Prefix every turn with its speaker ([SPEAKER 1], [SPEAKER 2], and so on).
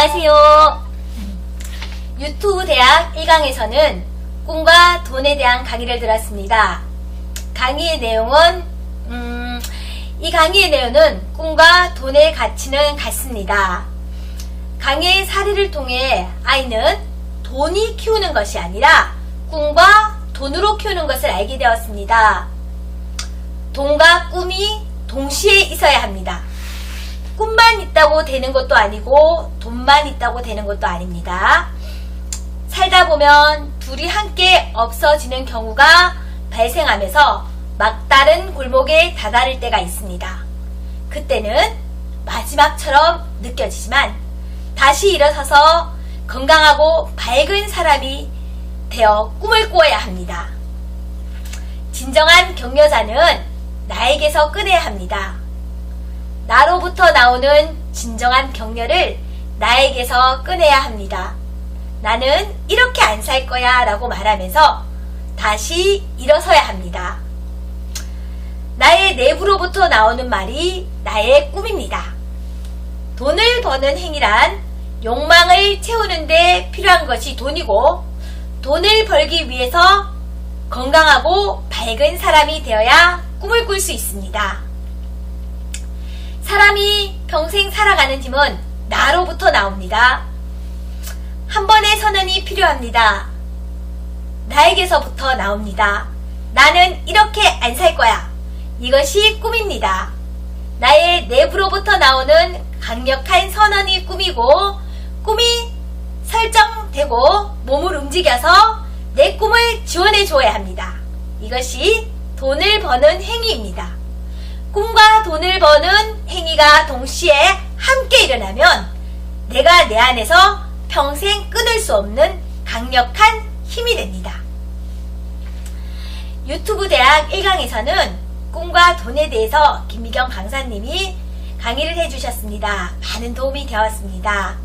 [SPEAKER 1] 안녕하세요. 유튜브 대학 1강에서는 꿈과 돈에 대한 강의를 들었습니다. 강의의 내용은 음, 이 강의의 내용은 꿈과 돈의 가치는 같습니다. 강의의 사례를 통해 아이는 돈이 키우는 것이 아니라 꿈과 돈으로 키우는 것을 알게 되었습니다. 돈과 꿈이 동시에 있어야 합니다. 있다고 되는 것도 아니고 돈만 있다고 되는 것도 아닙니다. 살다 보면 둘이 함께 없어지는 경우가 발생하면서 막다른 골목에 다다를 때가 있습니다. 그때는 마지막처럼 느껴지지만 다시 일어서서 건강하고 밝은 사람이 되어 꿈을 꾸어야 합니다. 진정한 격려자는 나에게서 꺼내야 합니다. 나로부터 나오는 진정한 격려를 나에게서 꺼내야 합니다. 나는 이렇게 안 살 거야 라고 말하면서 다시 일어서야 합니다. 나의 내부로부터 나오는 말이 나의 꿈입니다. 돈을 버는 행위란 욕망을 채우는데 필요한 것이 돈이고 돈을 벌기 위해서 건강하고 밝은 사람이 되어야 꿈을 꿀 수 있습니다. 사람이 평생 살아가는 힘은 나로부터 나옵니다. 한 번의 선언이 필요합니다. 나에게서부터 나옵니다. 나는 이렇게 안 살 거야. 이것이 꿈입니다. 나의 내부로부터 나오는 강력한 선언이 꿈이고, 꿈이 설정되고 몸을 움직여서 내 꿈을 지원해 줘야 합니다. 이것이 돈을 버는 행위입니다. 꿈과 돈을 버는 행위가 동시에 함께 일어나면 내가 내 안에서 평생 끊을 수 없는 강력한 힘이 됩니다. 유튜브 대학 1강에서는 꿈과 돈에 대해서 김미경 강사님이 강의를 해주셨습니다. 많은 도움이 되었습니다.